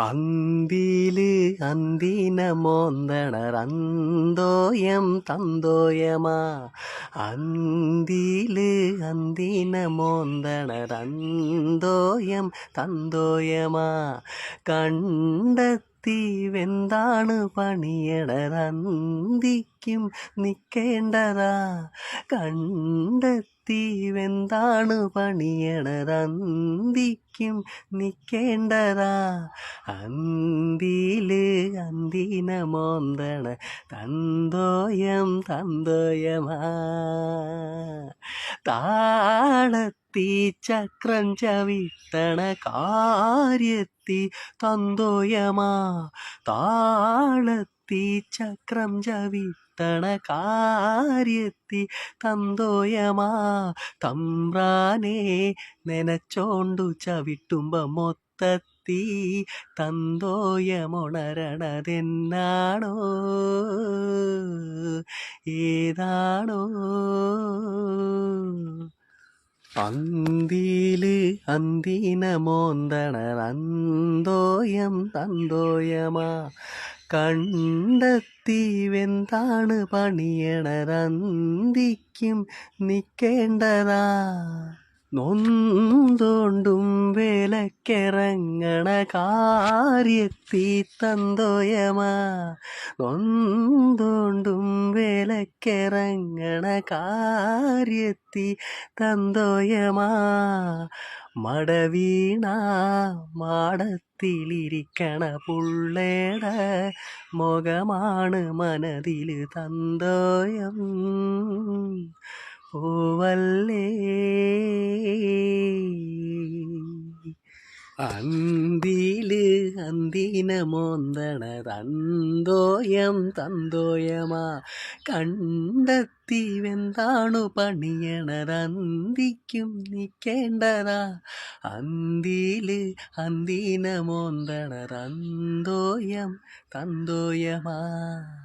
അന്തിൽ അന്തിന മോന്തണറന്തോയം തന്തോയമാ. അന്തിൽ അന്തിന മോന്തണറന്തോയം തന്തോയമാ. കണ്ടെത്തി വെന്താണ് പണിയടരന്തിക്കും നിൽക്കേണ്ടതാ കണ്ടെത്തിവെന്താണ് പണിയടരന്തിക്കും നിൽക്കേണ്ടതാ അന്തിൽ അന്തിന മോന്തണ തന്തോയം തന്തോയമാ. താളത്തി ചക്രം ചവിട്ടണ കാര്യത്തി തന്തോയമാ. താളത്തി ചക്രം ചവിട്ടണ കാര്യത്തി തന്തോയമാ. തമ്പ്രാനെ നനച്ചോണ്ടു ചവിട്ടുമ്പ മൊത്തത്തി തന്തോയമുണരണതെന്നാണോ? ഏതാണോ? അന്തിൽ അന്തിന മോന്തണറന്തോയം തന്തോയമാ. കണ്ടെത്തി വെന്താണ് പണിയണറന്തിക്കും നിൽക്കേണ്ടതാ നൊന്തോണ്ടും വേലക്കിറങ്ങണ കാര്യത്തി തന്തോയമാ. നൊന്തോണ്ടും വേലക്കിറങ്ങണ കാര്യത്തി തന്തോയമാ. മടവീണ മാടത്തിലിരിക്കണ പുള്ളേട മുഖമാണ് മനതിൽ തന്തോയം. പൂവല്ലേ അന്തിൽ അന്തിന മോന്തണ തന്തോയം തന്തോയമാ. കണ്ടെത്തി വെന്താണു പണിയണതന്തിക്കും നിൽക്കേണ്ടതാ അന്തിൽ അന്തിന മോന്തണ തന്തോയം തന്തോയമാ.